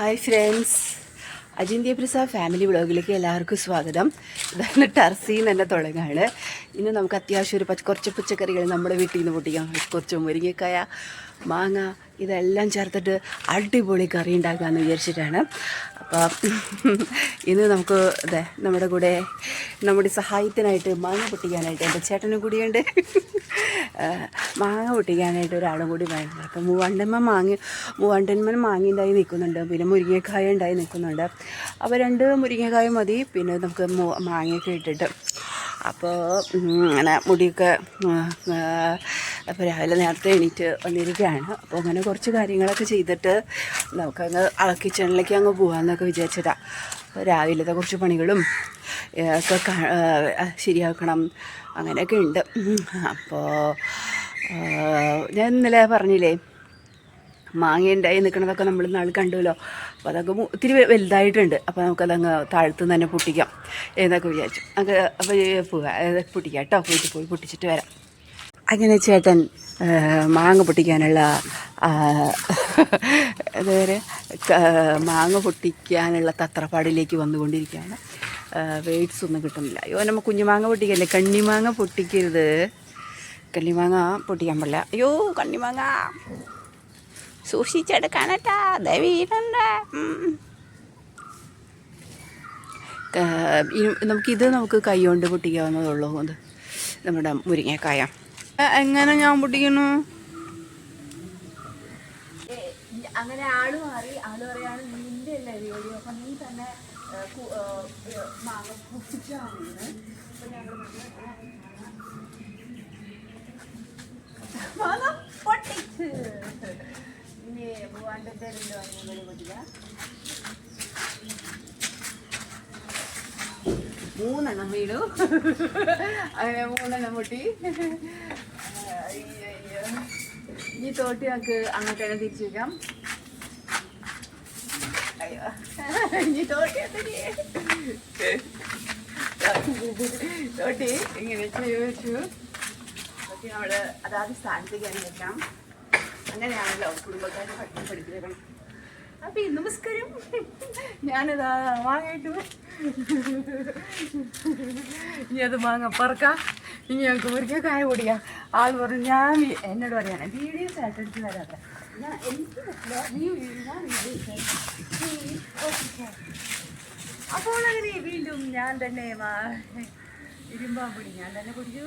Hi friends Ajinthya Prasad family വ്ളോഗിലേക്ക് എല്ലാവർക്കും സ്വാഗതം. ഇതാണ് ടർസിയിൽ തന്നെ തുടങ്ങാണ്. ഇന്ന് നമുക്ക് അത്യാവശ്യം ഒരു കുറച്ച് പച്ചക്കറികൾ നമ്മുടെ വീട്ടിൽ നിന്ന് പൊട്ടിക്കാം കുറച്ച് മുരിങ്ങക്കായ മാങ്ങ ഇതെല്ലാം ചേർത്തിട്ട് അടിപൊളി കറി ഉണ്ടാക്കാമെന്ന് വിചാരിച്ചിട്ടാണ്. അപ്പോൾ ഇന്ന് നമുക്ക് അതെ നമ്മുടെ കൂടെ നമ്മുടെ സഹായത്തിനായിട്ട് മാങ്ങ പൊട്ടിക്കാനായിട്ട് എന്റെ ചേട്ടനും കൂടിയുണ്ട്. മാങ്ങ പൊട്ടിക്കാനായിട്ട് ഒരാളും കൂടി വേണം അപ്പം മൂവാണ്ടന്മ മാങ്ങ മൂവണ്ടന്മൻ മാങ്ങ ഉണ്ടായി നിൽക്കുന്നുണ്ട്. പിന്നെ മുരിങ്ങക്കായ ഉണ്ടായി നിൽക്കുന്നുണ്ട്. അപ്പോൾ രണ്ട് മുരിങ്ങക്കായ മതി. പിന്നെ നമുക്ക് മാങ്ങയൊക്കെ ഇട്ടിട്ട്. അപ്പോൾ അങ്ങനെ മുടിയൊക്കെ അപ്പോൾ രാവിലെ നേരത്തെ എണീറ്റ് വന്നിരിക്കുകയാണ്. അപ്പോൾ അങ്ങനെ കുറച്ച് കാര്യങ്ങളൊക്കെ ചെയ്തിട്ട് നമുക്കങ്ങ് കിച്ചണിലേക്ക് അങ്ങ് പോകാമെന്നൊക്കെ വിചാരിച്ചതാണ് അപ്പോൾ രാവിലത്തെ കുറച്ച് പണികളും ഒക്കെ ശരിയാക്കണം അങ്ങനെയൊക്കെ ഉണ്ട്. അപ്പോൾ ഞാൻ ഇന്നലെ പറഞ്ഞില്ലേ മാങ്ങ ഉണ്ടായി നിൽക്കണതൊക്കെ നമ്മൾ നാൾ കണ്ടുവല്ലോ അപ്പോൾ അതൊക്കെ ഒത്തിരി വലുതായിട്ടുണ്ട്. അപ്പോൾ നമുക്കതങ്ങ് താഴ്ത്തു തന്നെ പൊട്ടിക്കാം എന്നൊക്കെ വിചാരിച്ചു. അങ്ങ് അപ്പോൾ പോവാം പൊട്ടിക്കാം കേട്ടോ. പോയിട്ട് പോയി പൊട്ടിച്ചിട്ട് വരാം. അങ്ങനെ ചേട്ടൻ മാങ്ങ പൊട്ടിക്കാനുള്ള അതുവരെ മാങ്ങ പൊട്ടിക്കാനുള്ള തത്രപ്പാടിലേക്ക് വന്നുകൊണ്ടിരിക്കുകയാണ്. വെയ്റ്റ്സ് ഒന്നും കിട്ടുന്നില്ല. അയ്യോ നമ്മൾ കുഞ്ഞുമാങ്ങ പൊട്ടിക്കല്ലേ? കണ്ണിമാങ്ങ പൊട്ടിക്കരുത്. കണ്ണിമാങ്ങ പൊട്ടിക്കാൻ പാടില്ല. അയ്യോ കണ്ണിമാങ്ങ സൂക്ഷിച്ചെടുക്കാനട്ടാ ദൈവീരണ്ട നമുക്കിത് നമുക്ക് കൈ കൊണ്ട് പൊട്ടിക്കാവുന്നതുള്ളൂ അത് നമ്മുടെ മുരിങ്ങക്കായ. എങ്ങനെ ഞാൻ പൊട്ടിക്കണു അങ്ങനെ ആൾ മാറി. ആൾ പറയാണ് നിന്റെ അല്ലേ വീഡിയോ? അപ്പൊ നീ തന്നെ മൂന്നെണ്ണം വീടു അങ്ങനെ മൂന്നെണ്ണം പൊട്ടി. ഇനി തോട്ടി നമുക്ക് അങ്ങോട്ട് തന്നെ തിരിച്ചു വെക്കാം. അയ്യോ. ഈ തോട്ടി? തോട്ടി ഇങ്ങനെ ചോദിച്ചു തോട്ടി നമ്മൾ അതാത് സ്ഥാനത്തേക്ക് തന്നെ വെക്കാം. അങ്ങനെയാണല്ലോ കുടുംബക്കാരെ പഠിക്കാൻ പഠിപ്പിക്കണം അപ്പൊ നമസ്കാരം. ഞാനിതാ വാങ്ങിയിട്ടു ഇനി അത് വാങ്ങാം. പറക്കാം. ഇനി ഞങ്ങൾക്ക് മുറിക്കാൻ കായ പൊടിക്കാം ആൾ പറഞ്ഞു ഞാൻ എന്നോട് പറയാണ് വീഡിയോസ് പറ്റില്ല നീ വീ- ഞാൻ അപ്പോൾ അങ്ങനെ വീണ്ടും ഞാൻ തന്നെ മാ- ഇരുമ്പാമ്പൊടി ഞാൻ തന്നെ കുടിച്ചു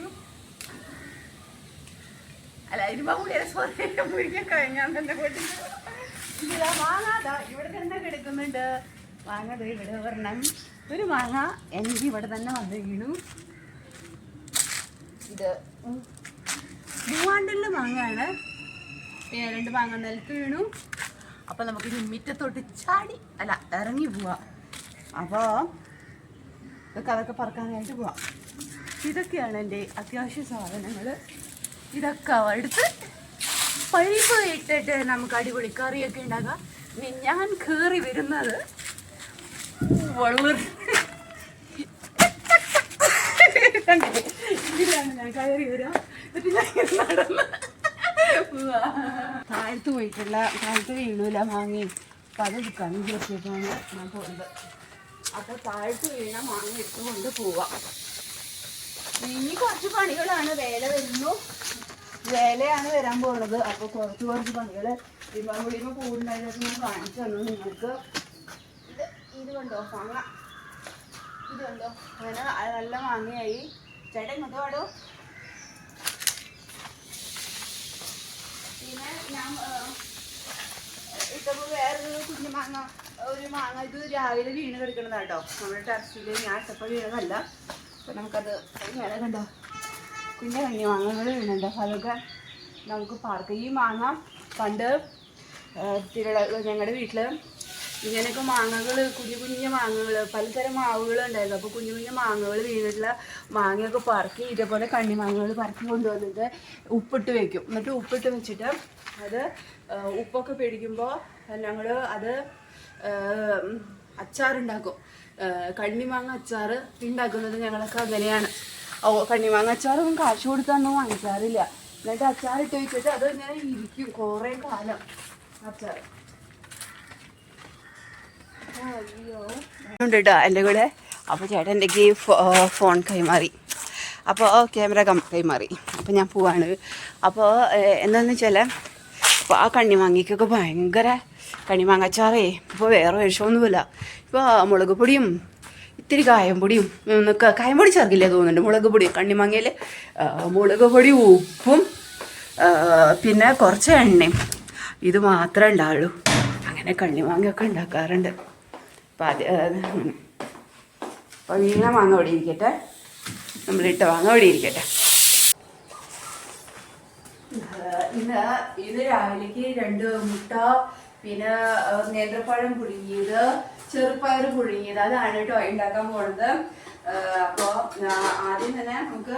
അല്ല ഇരുമ്പാമ്പൊടി അല്ല സോറി മുരിങ്ങക്കായ ഞാൻ തന്നെ കുടിച്ചു ഇതാ മാങ്ങാതാ ഇവിടെ തന്നെ കിടക്കുന്നുണ്ട്. മാങ്ങ ഇവിടെ ഒരെണ്ണം. ഒരു മാങ്ങ എനിക്ക് ഇവിടെ തന്നെ വന്ന് വീണു. ഇത്. മൂവാണ്ടുള്ള മാങ്ങയാണ്. പിന്നെ രണ്ട് മാങ്ങ നിലത്ത് വീണു. അപ്പോൾ നമുക്ക് മുറ്റത്തോട്ട് ചാടി. അല്ല ഇറങ്ങി പോവാം. അപ്പോൾ ഇതൊക്കെ അതൊക്കെ പറക്കാനായിട്ട് പോവാം. ഇതൊക്കെയാണ് എന്റെ അത്യാവശ്യ സാധനങ്ങൾ ഇതൊക്കെ എടുത്ത് പൈപ്പ് ഇട്ടിട്ട് നമുക്ക് അടിപൊളി കറിയൊക്കെ ഉണ്ടാക്കാം. ഞാൻ കയറി വരുന്നത് വളരെ ഞാൻ കയറി താഴത്ത് പോയിട്ടുള്ള താഴത്ത് വീണൂല മാങ്ങി. അപ്പം അത് എടുക്കാൻ വിചാരിച്ചിട്ടാണ് ഞാൻ പോകുന്നത് അപ്പോൾ താഴത്ത് വീണ മാങ്ങി എടുത്തുകൊണ്ട് പോവാം. ഇനി കുറച്ച് പണികളാണ് വേല വരുന്നു. വേലയാണ് വരാൻ പോകുന്നത് അപ്പോൾ കുറച്ച് കുറച്ച് പണികൾ ദിമാങ്കുളിമ കൂടുണ്ടായിരുന്നു ഞാൻ കാണിച്ചു തന്നു നിങ്ങൾക്ക്. ഇത് ഇത് കണ്ടോ? മാങ്ങ ഇത് കണ്ടോ? അങ്ങനെ നല്ല മാങ്ങയായി. ചേട്ടൻ ഇങ്ങോട്ട് പാടൂ. പിന്നെ ഞാൻ ഇട്ടപ്പോൾ വേറൊരു കുഞ്ഞു മാങ്ങ ഒരു മാങ്ങ ഇത് രാവിലെ വീണ് കിടക്കുന്നതാട്ടോ നമ്മുടെ ടെറസിൽ ഞാൻ ഇട്ടപ്പോൾ വീണതല്ല. അപ്പം നമുക്കത് ഇങ്ങനെ കണ്ടോ? കുഞ്ഞു കഞ്ഞി മാങ്ങകൾ വീണുണ്ടോ. അതൊക്കെ നമുക്ക് പാർക്ക് ഈ മാങ്ങ പണ്ട് തിരുള ഞങ്ങളുടെ വീട്ടിൽ ഇങ്ങനെയൊക്കെ മാങ്ങകൾ കുഞ്ഞു കുഞ്ഞു മാങ്ങകൾ പലതരം മാവുകൾ ഉണ്ടായിരുന്നു. അപ്പോൾ കുഞ്ഞു കുഞ്ഞു മാങ്ങകൾ വീണിട്ടുള്ള മാങ്ങയൊക്കെ പറക്കി ഇതേപോലെ കണ്ണി മാങ്ങകൾ പറക്കി കൊണ്ടുവന്നിട്ട് ഉപ്പിട്ട് വെക്കും. എന്നിട്ട് ഉപ്പിട്ട് വെച്ചിട്ട് അത് ഉപ്പൊക്കെ പിടിക്കുമ്പോൾ ഞങ്ങൾ അത് അച്ചാറുണ്ടാക്കും. കണ്ണി കണ്ണിമാങ്ങ അച്ചാർ ഉണ്ടാക്കുന്നത് ഞങ്ങളൊക്കെ അങ്ങനെയാണ്. ഓ കണ്ണിമാങ്ങ അച്ചാറൊന്നും കാശ് കൊടുത്തൊന്നും വാങ്ങിക്കാറില്ല. എന്നിട്ട് അച്ചാറിട്ട് വെച്ചിട്ട് അത് ഇങ്ങനെ ഇരിക്കും കുറേ കാലം അച്ചാർ ഉണ്ട് കേട്ടോ എന്റെ കൂടെ. അപ്പോൾ ചേട്ടൻ എന്റെ ഫോൺ കൈമാറി. അപ്പോൾ ക്യാമറ കൈമാറി. അപ്പോൾ ഞാൻ പോവാണ്. അപ്പോൾ എന്താണെന്ന് വെച്ചാൽ അപ്പോൾ ആ കണ്ണിമാങ്ങിക്കൊക്കെ ഭയങ്കര കണ്ണിമാങ്ങച്ചാറേ. ഇപ്പോൾ വേറെ വിഷമൊന്നുമില്ല ഇപ്പോൾ മുളക് പൊടിയും ഇത്തിരി കായം പൊടിയും കായം പൊടി ചേർക്കില്ലേ തോന്നുന്നുണ്ട്. മുളക് പൊടി കണ്ണിമാങ്ങയിൽ മുളക് പൊടി ഉപ്പും പിന്നെ കുറച്ച് എണ്ണയും. ഇത് മാത്രമേ ഉണ്ടാവുള്ളൂ. അങ്ങനെ കണ്ണിമാങ്ങയൊക്കെ ഉണ്ടാക്കാറുണ്ട്. അപ്പം അത് ഓടിയിരിക്കട്ടെ. അപ്പോൾ വാങ്ങ ഓടിയിരിക്കട്ടെ. നമ്മളിട്ട ഇന്ന് ഇത് രാവിലേക്ക് രണ്ട് മുട്ട പിന്നെ നേന്ത്രപ്പഴം പുഴുങ്ങിയത് ചെറുപ്പയർ പുഴുങ്ങിയത്. അതാണ് കേട്ടോ ഉണ്ടാക്കാൻ പോണത്. അപ്പോൾ ആദ്യം തന്നെ നമുക്ക്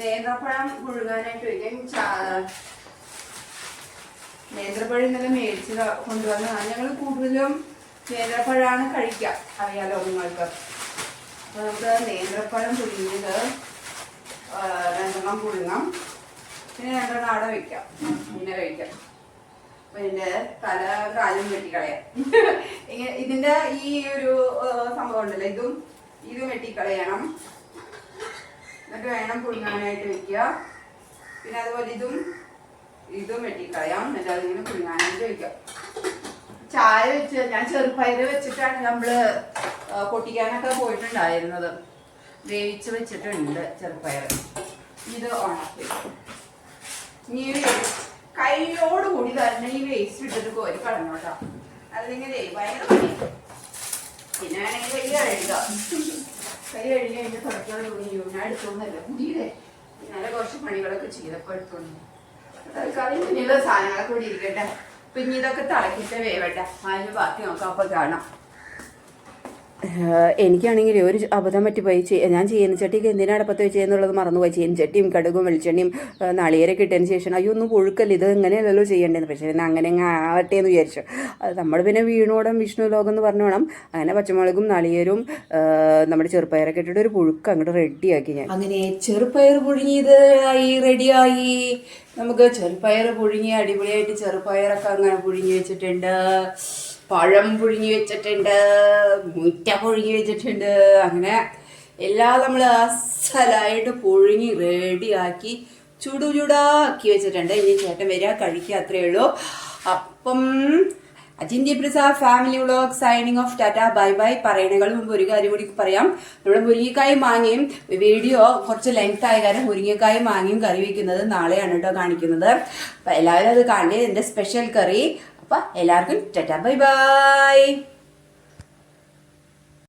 നേന്ത്രപ്പഴം പുഴുകാനായിട്ട് വയ്ക്കാം നേന്ത്രപ്പഴം ഇന്നലെ മേടിച്ച് കൊണ്ടുവന്നതാണ്. ഞങ്ങൾ കൂടുതലും നേന്ത്രപ്പഴമാണ് കഴിക്കുക. അറിയാലോ നിങ്ങൾക്ക്. അപ്പൊ നമുക്ക് നേന്ത്രപ്പഴം ആ, രണ്ടെണ്ണം പുഴുങ്ങാം. പിന്നെ രണ്ടെണ്ണം അവിടെ വെക്കാം. പിന്നെ കഴിക്കാം. പിന്നെ തല കാലും വെട്ടിക്കളയാം. ഇതിന്റെ ഈ ഒരു സംഭവം ഉണ്ടല്ലോ. ഇതും ഇതും വെട്ടിക്കളയണം. എന്നിട്ട് വേണം പുഴുങ്ങാനായിട്ട് വെക്കുക. പിന്നെ അതുപോലെ ഇതും ഇതും വെട്ടിക്കളയാം. എന്നിട്ട് അതിങ്ങനെ പുഴുങ്ങാനായിട്ട് വെക്കാം. ചായ വെച്ച് ഞാൻ ചെറുപയറ് വെച്ചിട്ടാണ് നമ്മൾ ആ, പൊട്ടിക്കാനൊക്കെ പോയിട്ടുണ്ടായിരുന്നത്. വേവിച്ച് വെച്ചിട്ടുണ്ട് ചെറുപയർ ഇത് ഉണക്കി ഇനി കൈയോട് കൂടി തന്നെ ഈ വേസ്റ്റ് ഇട്ടിട്ട് കോരി കളഞ്ഞോട്ടോ അല്ലെങ്കിൽ. പിന്നെ വേണമെങ്കിൽ കൈ കഴുകുക കൈ കഴുകി തുടക്കം കൂടി ഞാൻ എടുത്തോന്നല്ല കുടിയില്ലേ? ഇന്നലെ കുറച്ച് പണികളൊക്കെ ചെയ്തപ്പോൾ എടുത്തോണ്ട് തൽക്കാലം കുഞ്ഞുള്ള സാധനങ്ങളൊക്കെ കൂടി ഇരിക്കട്ടെ. പിന്നെ ഇതൊക്കെ തിളക്കിട്ട് വേവട്ടെ. അതിന് ബാക്കി നോക്കാം അപ്പൊ കാണാം. എനിക്കാണെങ്കിൽ ഒരു അബദ്ധം പറ്റി പോയി ചെയ്യ- ഞാൻ ചീനച്ചട്ടിക്ക് എന്തിനാണ് അടപ്പത്ത് വെച്ചതെന്നുള്ളത് മറന്നുപോയി. ചീനച്ചട്ടിയും കടുകും വെളിച്ചെണ്ണയും നാളികേരൊക്കെ ഇട്ടതിന് ശേഷം അയ്യോ ഒന്നും പുഴുക്കല്ല ഇത് എങ്ങനെയല്ലല്ലോ ചെയ്യേണ്ടത്. പക്ഷേ പിന്നെ അങ്ങനെ അങ്ങ് ആവട്ടെ എന്ന് വിചാരിച്ചു. നമ്മൾ പിന്നെ വീണോടം വിഷ്ണു ലോകം എന്ന് പറഞ്ഞു വേണം. അങ്ങനെ പച്ചമുളകും നാളികേരും ആ, നമ്മുടെ ചെറുപ്പയറൊക്കെ ഇട്ടിട്ട് ഒരു പുഴുക്ക് അങ്ങോട്ട് റെഡിയാക്കി ഞാൻ. അങ്ങനെ ചെറുപ്പയർ പുഴുങ്ങിയത് ആയി റെഡിയായി. നമുക്ക് ചെറുപ്പയർ പുഴുങ്ങി അടിപൊളിയായിട്ട് ചെറുപ്പയറൊക്കെ അങ്ങനെ പുഴുങ്ങി വെച്ചിട്ടുണ്ട്. പഴം പുഴുങ്ങി വെച്ചിട്ടുണ്ട് മുറ്റ പുഴുങ്ങി വെച്ചിട്ടുണ്ട് അങ്ങനെ എല്ലാം നമ്മൾ അസലായിട്ട് പുഴുങ്ങി റെഡിയാക്കി ചുടു ചുടാക്കി വെച്ചിട്ടുണ്ട്. ഇനി ചേട്ടൻ വരിക കഴിക്കുക അത്രയേ ഉള്ളൂ. അപ്പം Ajinthya Prasad family vlog signing off tata bye bye. പറയണേക്കാൾ മുമ്പ് ഒരു കാര്യം കൂടി പറയാം. നമ്മുടെ മുരിങ്ങക്കായും മാങ്ങയും വീഡിയോ കുറച്ച് ലെങ്ത് ആയ കാരണം മുരിങ്ങക്കായും മാങ്ങയും കറി വെക്കുന്നത് നാളെയാണ് കേട്ടോ കാണിക്കുന്നത്. അപ്പം എല്ലാവരും അത് കാണേ എന്റെ സ്പെഷ്യൽ കറി അപ്പം എല്ലാവർക്കും ടാറ്റ ബൈ ബൈ.